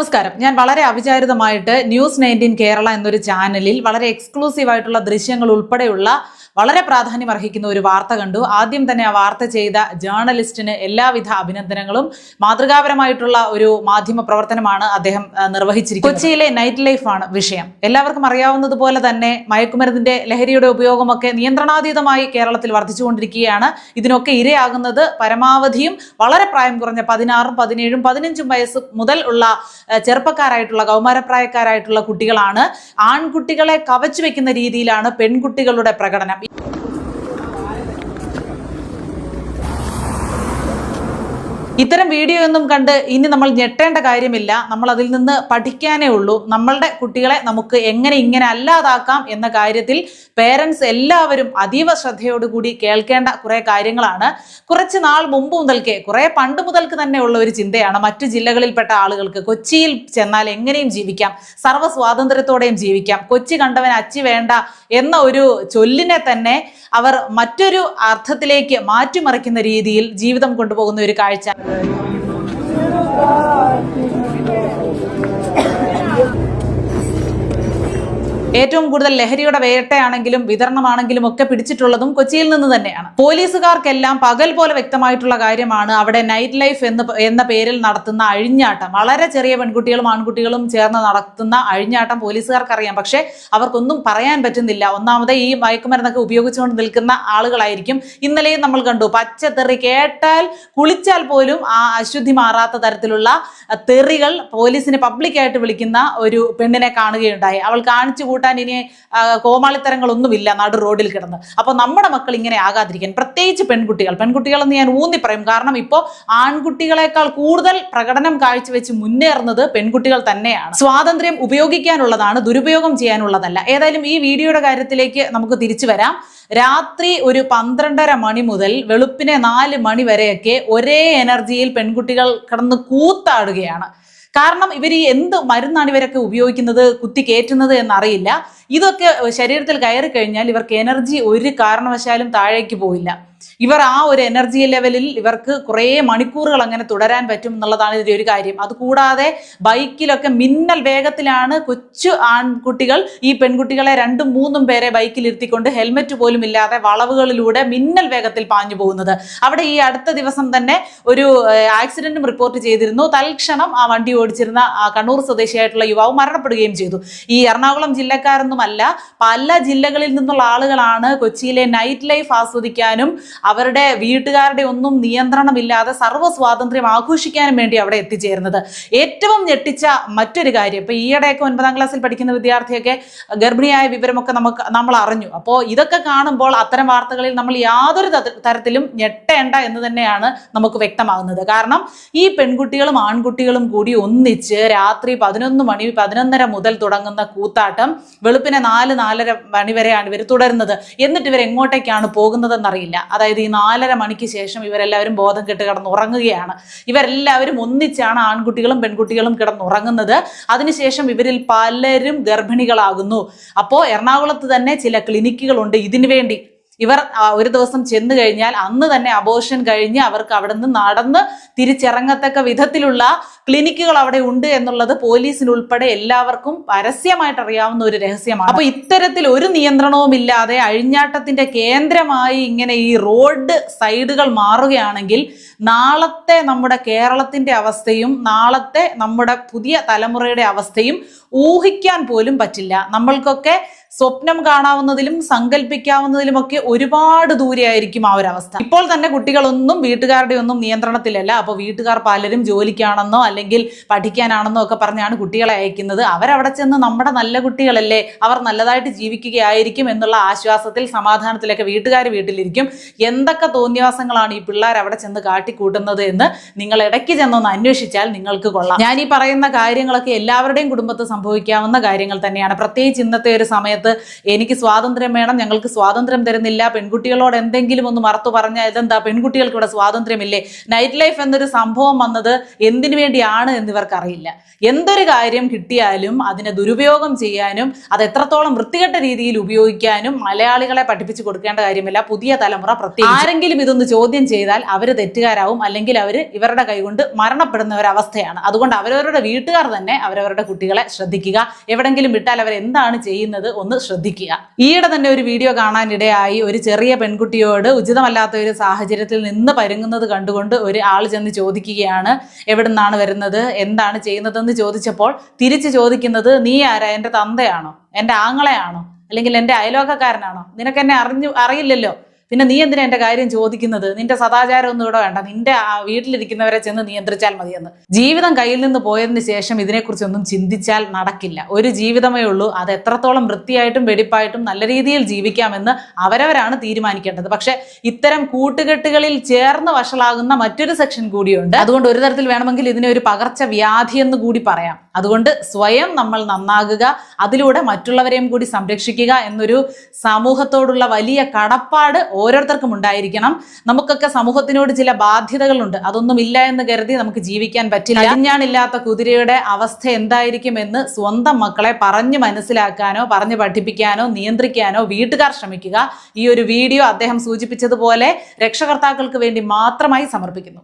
നമസ്കാരം. ഞാൻ വളരെ അവിചാരിതമായിട്ട് ന്യൂസ് നയന്റീൻ കേരള എന്നൊരു ചാനലിൽ വളരെ എക്സ്ക്ലൂസീവ് ആയിട്ടുള്ള ദൃശ്യങ്ങൾ ഉൾപ്പെടെയുള്ള വളരെ പ്രാധാന്യം അർഹിക്കുന്ന ഒരു വാർത്ത കണ്ടു. ആദ്യം തന്നെ ആ വാർത്ത ചെയ്ത ജേർണലിസ്റ്റിന് എല്ലാവിധ അഭിനന്ദനങ്ങളും. മാതൃകാപരമായിട്ടുള്ള ഒരു മാധ്യമ പ്രവർത്തനമാണ് അദ്ദേഹം നിർവഹിച്ചിരിക്കുന്നത്. കൊച്ചിയിലെ നൈറ്റ് ലൈഫാണ് വിഷയം. എല്ലാവർക്കും അറിയാവുന്നതുപോലെ തന്നെ മയക്കുമരുന്നിന്റെ ലഹരിയുടെ ഉപയോഗമൊക്കെ നിയന്ത്രണാതീതമായി കേരളത്തിൽ വർദ്ധിച്ചുകൊണ്ടിരിക്കുകയാണ്. ഇതിനൊക്കെ ഇരയാകുന്നത് പരമാവധിയും വളരെ പ്രായം കുറഞ്ഞ പതിനാറും പതിനേഴും പതിനഞ്ചും വയസ്സ് മുതൽ ഉള്ള ചെറുപ്പക്കാരായിട്ടുള്ള കൗമാരപ്രായക്കാരായിട്ടുള്ള കുട്ടികളാണ് ആൺകുട്ടികളെ കവച്ചു വെക്കുന്ന രീതിയിലാണ് പെൺകുട്ടികളുടെ പ്രകടനം. ഇത്തരം വീഡിയോ ഒന്നും കണ്ട് ഇനി നമ്മൾ ഞെട്ടേണ്ട കാര്യമില്ല. നമ്മൾ അതിൽ നിന്ന് പഠിക്കാനേ ഉള്ളൂ. നമ്മളുടെ കുട്ടികളെ നമുക്ക് എങ്ങനെ ഇങ്ങനെ അല്ലാതാക്കാം എന്ന കാര്യത്തിൽ പേരൻസ് എല്ലാവരും അതീവ ശ്രദ്ധയോടുകൂടി കേൾക്കേണ്ട കുറെ കാര്യങ്ങളാണ്. കുറച്ച് നാൾ മുമ്പ് മുതൽക്കേ കുറെ പണ്ട് മുതൽക്ക് തന്നെ ഉള്ള ഒരു ചിന്തയാണ് മറ്റു ജില്ലകളിൽപ്പെട്ട ആളുകൾക്ക് കൊച്ചിയിൽ ചെന്നാൽ എങ്ങനെയും ജീവിക്കാം സർവ സ്വാതന്ത്ര്യത്തോടെയും ജീവിക്കാം കൊച്ചി കണ്ടവൻ അച്ചി വേണ്ട എന്ന ഒരു ചൊല്ലിനെ തന്നെ അവർ മറ്റൊരു അർത്ഥത്തിലേക്ക് മാറ്റിമറിക്കുന്ന രീതിയിൽ ജീവിതം കൊണ്ടുപോകുന്ന ഒരു കാഴ്ച. Thank you. ഏറ്റവും കൂടുതൽ ലഹരിയുടെ വേട്ടയാണെങ്കിലും വിതരണമാണെങ്കിലും ഒക്കെ പിടിച്ചിട്ടുള്ളതും കൊച്ചിയിൽ നിന്ന് തന്നെയാണ്. പോലീസുകാർക്കെല്ലാം പകൽ പോലെ വ്യക്തമായിട്ടുള്ള കാര്യമാണ് അവിടെ നൈറ്റ് ലൈഫ് എന്ന് എന്ന പേരിൽ നടത്തുന്ന അഴിഞ്ഞാട്ടം. വളരെ ചെറിയ പെൺകുട്ടികളും ആൺകുട്ടികളും ചേർന്ന് നടത്തുന്ന അഴിഞ്ഞാട്ടം പോലീസുകാർക്കറിയാം. പക്ഷേ അവർക്കൊന്നും പറയാൻ പറ്റുന്നില്ല. ഒന്നാമത് ഈ മയക്കുമരുന്നൊക്കെ ഉപയോഗിച്ചുകൊണ്ട് നിൽക്കുന്ന ആളുകളായിരിക്കും. ഇന്നലെയും നമ്മൾ കണ്ടു. പച്ചത്തെറി കേട്ടാൽ കുളിച്ചാൽ പോലും ആ അശുദ്ധി മാറാത്ത തരത്തിലുള്ള തെറികൾ പോലീസിനെ പബ്ലിക്കായിട്ട് വിളിക്കുന്ന ഒരു പെണ്ണിനെ കാണുകയുണ്ടായി. അവൾ കാണിച്ചു കൂട്ടാൻ ഇനി കോമാളിത്തരങ്ങളൊന്നുമില്ല നടു റോഡിൽ കിടന്ന്. അപ്പോൾ നമ്മുടെ മക്കൾ ഇങ്ങനെ ആകാതിരിക്കാൻ പ്രത്യേകിച്ച് പെൺകുട്ടികൾ. പെൺകുട്ടികളെന്ന് ഞാൻ ഊന്നി പറയും. കാരണം ഇപ്പോൾ ആൺകുട്ടികളെക്കാൾ കൂടുതൽ പ്രകടനം കാഴ്ചവെച്ച് മുന്നേറുന്നത് പെൺകുട്ടികൾ തന്നെയാണ്. സ്വാതന്ത്ര്യം ഉപയോഗിക്കാനുള്ളതാണ് ദുരുപയോഗം ചെയ്യാനുള്ളതല്ല. ഏതായാലും ഈ വീഡിയോയുടെ കാര്യത്തിലേക്ക് നമുക്ക് തിരിച്ചു വരാം. രാത്രി ഒരു പന്ത്രണ്ടര മണി മുതൽ വെളുപ്പിനെ നാല് മണി വരെയൊക്കെ ഒരേ എനർജിയിൽ പെൺകുട്ടികൾ കിടന്ന് കൂത്താടുകയാണ്. കാരണം ഇവർ ഈ എന്ത് മരുന്നാണ് ഇവരൊക്കെ ഉപയോഗിക്കുന്നത് കുത്തി കയറ്റുന്നത് എന്നറിയില്ല. ഇതൊക്കെ ശരീരത്തിൽ കയറി കഴിഞ്ഞാൽ ഇവർക്ക് എനർജി ഒരു കാരണവശാലും താഴേക്ക് പോയില്ല ഇവർ ആ ഒരു എനർജി ലെവലിൽ ഇവർക്ക് കുറേ മണിക്കൂറുകൾ അങ്ങനെ തുടരാൻ പറ്റും എന്നുള്ളതാണ് ഇതിന്റെ ഒരു കാര്യം. അതുകൂടാതെ ബൈക്കിലൊക്കെ മിന്നൽ വേഗത്തിലാണ് കൊച്ചു ആൺകുട്ടികൾ ഈ പെൺകുട്ടികളെ രണ്ടും മൂന്നും പേരെ ബൈക്കിൽ ഇരുത്തിക്കൊണ്ട് ഹെൽമെറ്റ് പോലും ഇല്ലാതെ വളവുകളിലൂടെ മിന്നൽ വേഗത്തിൽ പാഞ്ഞു പോകുന്നത്. അവിടെ ഈ അടുത്ത ദിവസം തന്നെ ഒരു ആക്സിഡന്റും റിപ്പോർട്ട് ചെയ്തിരുന്നു. തൽക്ഷണം ആ വണ്ടി ഓടിച്ചിരുന്ന ആ കണ്ണൂർ സ്വദേശിയായിട്ടുള്ള യുവാവ് മരണപ്പെടുകയും ചെയ്തു. ഈ എറണാകുളം ജില്ലക്കാരൊന്നുമല്ല പല ജില്ലകളിൽ നിന്നുള്ള ആളുകളാണ് കൊച്ചിയിലെ നൈറ്റ് ലൈഫ് ആസ്വദിക്കാനും അവരുടെ വീട്ടുകാരുടെ ഒന്നും നിയന്ത്രണമില്ലാതെ സർവ സ്വാതന്ത്ര്യം ആഘോഷിക്കാനും വേണ്ടി അവിടെ എത്തിച്ചേരുന്നത്. ഏറ്റവും ഞെട്ടിച്ച മറ്റൊരു കാര്യം ഇപ്പൊ ഈയിടെയൊക്കെ ഒൻപതാം ക്ലാസ്സിൽ പഠിക്കുന്ന വിദ്യാർത്ഥിയൊക്കെ ഗർഭിണിയായ വിവരമൊക്കെ നമുക്ക് നമ്മൾ അറിഞ്ഞു. അപ്പോൾ ഇതൊക്കെ കാണുമ്പോൾ അത്തരം വാർത്തകളിൽ നമ്മൾ യാതൊരു തരത്തിലും ഞെട്ടേണ്ട എന്ന് തന്നെയാണ് നമുക്ക് വ്യക്തമാകുന്നത്. കാരണം ഈ പെൺകുട്ടികളും ആൺകുട്ടികളും കൂടി ഒന്നിച്ച് രാത്രി പതിനൊന്ന് മണി പതിനൊന്നര മുതൽ തുടങ്ങുന്ന കൂത്താട്ടം വെളുപ്പിനെ നാല് നാലര മണി വരെയാണ് ഇവർ തുടരുന്നത്. എന്നിട്ട് ഇവർ എങ്ങോട്ടേക്കാണ് പോകുന്നതെന്നറിയില്ല. അതായത് ഈ നാലര മണിക്ക് ശേഷം ഇവരെല്ലാവരും ബോധം കെട്ട് കിടന്നുറങ്ങുകയാണ്. ഇവരെല്ലാവരും ഒന്നിച്ചാണ് ആൺകുട്ടികളും പെൺകുട്ടികളും കിടന്നുറങ്ങുന്നത്. അതിനുശേഷം ഇവരിൽ പലരും ഗർഭിണികളാകുന്നു. അപ്പോൾ എറണാകുളത്ത് തന്നെ ചില ക്ലിനിക്കുകളുണ്ട് ഇതിനു വേണ്ടി ഇവർ ഒരു ദിവസം ചെന്ന് കഴിഞ്ഞാൽ അന്ന് തന്നെ അബോഷൻ കഴിഞ്ഞ് അവർക്ക് അവിടെ നിന്ന് നടന്ന് തിരിച്ചിറങ്ങത്തക്ക വിധത്തിലുള്ള ക്ലിനിക്കുകൾ അവിടെ ഉണ്ട് എന്നുള്ളത് പോലീസിനുൾപ്പെടെ എല്ലാവർക്കും പരസ്യമായിട്ട് അറിയാവുന്ന ഒരു രഹസ്യമാണ്. അപ്പൊ ഇത്തരത്തിൽ ഒരു നിയന്ത്രണവും ഇല്ലാതെ അഴിഞ്ഞാട്ടത്തിന്റെ കേന്ദ്രമായി ഇങ്ങനെ ഈ റോഡ് സൈഡുകൾ മാറുകയാണെങ്കിൽ നാളത്തെ നമ്മുടെ കേരളത്തിന്റെ അവസ്ഥയും നാളത്തെ നമ്മുടെ പുതിയ തലമുറയുടെ അവസ്ഥയും ഊഹിക്കാൻ പോലും പറ്റില്ല. നമ്മൾക്കൊക്കെ സ്വപ്നം കാണാവുന്നതിലും സങ്കല്പിക്കാവുന്നതിലുമൊക്കെ ഒരുപാട് ദൂരെയായിരിക്കും ആ ഒരു അവസ്ഥ ഇപ്പോൾ തന്നെ കുട്ടികളൊന്നും വീട്ടുകാരുടെ ഒന്നും നിയന്ത്രണത്തിലല്ല. അപ്പോൾ വീട്ടുകാർ പലരും ജോലിക്കാണെന്നോ അല്ലെങ്കിൽ പഠിക്കാനാണെന്നോ ഒക്കെ പറഞ്ഞാണ് കുട്ടികളെ അയക്കുന്നത്. അവരവിടെ ചെന്ന് നമ്മുടെ നല്ല കുട്ടികളല്ലേ അവർ നല്ലതായിട്ട് ജീവിക്കുകയായിരിക്കും എന്നുള്ള ആശ്വാസത്തിൽ സമാധാനത്തിലൊക്കെ വീട്ടുകാർ വീട്ടിലിരിക്കും. എന്തൊക്കെ തോന്നിവാസങ്ങളാണ് ഈ പിള്ളേർ അവിടെ ചെന്ന് കാട്ടിക്കൂട്ടുന്നത് എന്ന് നിങ്ങൾ ഇടയ്ക്ക് ചെന്നൊന്ന് അന്വേഷിച്ചാൽ നിങ്ങൾക്ക് കൊള്ളാം. ഞാൻ ഈ പറയുന്ന കാര്യങ്ങളൊക്കെ എല്ലാവരുടെയും കുടുംബത്ത് സംഭവിക്കാവുന്ന കാര്യങ്ങൾ തന്നെയാണ്. പ്രത്യേകിച്ച് ഇന്നത്തെ ഒരു സമയത്ത് സമയത്ത് എനിക്ക് സ്വാതന്ത്ര്യം വേണം ഞങ്ങൾക്ക് സ്വാതന്ത്ര്യം തരുന്നില്ല പെൺകുട്ടികളോട് എന്തെങ്കിലും ഒന്ന് മറത്തു പറഞ്ഞാൽ ഇതെന്താ പെൺകുട്ടികൾക്ക് ഇവിടെ സ്വാതന്ത്ര്യമില്ലേ? നൈറ്റ് ലൈഫ് എന്നൊരു സംഭവം വന്നത് എന്തിനു വേണ്ടിയാണ് എന്നിവർക്കറിയില്ല എന്തൊരു കാര്യം കിട്ടിയാലും അതിനെ ദുരുപയോഗം ചെയ്യാനും അത് എത്രത്തോളം വൃത്തികെട്ട രീതിയിൽ ഉപയോഗിക്കാനും മലയാളികളെ പഠിപ്പിച്ചു കൊടുക്കേണ്ട കാര്യമില്ല. പുതിയ തലമുറ പ്രത്യേകം ആരെങ്കിലും ഇതൊന്ന് ചോദ്യം ചെയ്താൽ അവർ തെറ്റുകാരാവും അല്ലെങ്കിൽ അവർ ഇവരുടെ കൈകൊണ്ട് മരണപ്പെടുന്ന ഒരവസ്ഥയാണ് അതുകൊണ്ട് അവരവരുടെ വീട്ടുകാർ തന്നെ അവരവരുടെ കുട്ടികളെ ശ്രദ്ധിക്കുക. എവിടെങ്കിലും വിട്ടാൽ അവർ എന്താണ് ചെയ്യുന്നത്? ഒന്ന് ശ്രദ്ധിക്കുക. ഈയിടെ തന്നെ ഒരു വീഡിയോ കാണാനിടയായി ഒരു ചെറിയ പെൺകുട്ടിയോട് ഉചിതമല്ലാത്ത ഒരു സാഹചര്യത്തിൽ നിന്ന് പരുങ്ങുന്നത് കണ്ടുകൊണ്ട് ഒരു ആൾ ചെന്ന് ചോദിക്കുകയാണ് എവിടുന്നാണ് വരുന്നത്? എന്താണ് ചെയ്യുന്നതെന്ന് ചോദിച്ചപ്പോൾ തിരിച്ചു ചോദിക്കുന്നത് നീ ആരാ? എന്റെ തന്തയാണോ? എന്റെ ആങ്ങളെയാണോ? അല്ലെങ്കിൽ എന്റെ അയലോക്കക്കാരനാണോ നിനക്കെന്നെ അറിഞ്ഞു അറിയില്ലല്ലോ? പിന്നെ നീ എന്തിനാ എന്റെ കാര്യം ചോദിക്കുന്നത്? നിന്റെ സദാചാരം ഒന്നും ഇവിടെ വേണ്ട. നിന്റെ വീട്ടിലിരിക്കുന്നവരെ ചെന്ന് നിയന്ത്രിച്ചാൽ മതിയെന്ന്. ജീവിതം കയ്യിൽ നിന്ന് പോയതിന് ശേഷം ഇതിനെക്കുറിച്ചൊന്നും ചിന്തിച്ചാൽ നടക്കില്ല. ഒരു ജീവിതമേ ഉള്ളൂ. അത് എത്രത്തോളം വൃത്തിയായിട്ടും വെടിപ്പായിട്ടും നല്ല രീതിയിൽ ജീവിക്കാമെന്ന് അവരവരാണ് തീരുമാനിക്കേണ്ടത്. പക്ഷെ ഇത്തരം കൂട്ടുകെട്ടുകളിൽ ചേർന്ന് വഷളാകുന്ന മറ്റൊരു സെക്ഷൻ കൂടിയുണ്ട്. അതുകൊണ്ട് ഒരു തരത്തിൽ വേണമെങ്കിൽ ഇതിനെ ഒരു പകർച്ചവ്യാധി എന്ന് കൂടി പറയാം. അതുകൊണ്ട് സ്വയം നമ്മൾ നന്നാകുക അതിലൂടെ മറ്റുള്ളവരെയും കൂടി സംരക്ഷിക്കുക എന്നൊരു സമൂഹത്തോടുള്ള വലിയ കടപ്പാട് ഓരോരുത്തർക്കും ഉണ്ടായിരിക്കണം. നമുക്കൊക്കെ സമൂഹത്തിനോട് ചില ബാധ്യതകളുണ്ട്. അതൊന്നും ഇല്ല എന്ന് കരുതി നമുക്ക് ജീവിക്കാൻ പറ്റില്ല. അരിഞ്ഞാണില്ലാത്ത കുതിരയുടെ അവസ്ഥ എന്തായിരിക്കും എന്ന് സ്വന്തം മക്കളെ പറഞ്ഞു മനസ്സിലാക്കാനോ പറഞ്ഞു പഠിപ്പിക്കാനോ നിയന്ത്രിക്കാനോ വീട്ടുകാർ ശ്രമിക്കുക. ഈ ഒരു വീഡിയോ അദ്ദേഹം സൂചിപ്പിച്ചതുപോലെ രക്ഷകർത്താക്കൾക്ക് വേണ്ടി മാത്രമായി സമർപ്പിക്കുന്നു.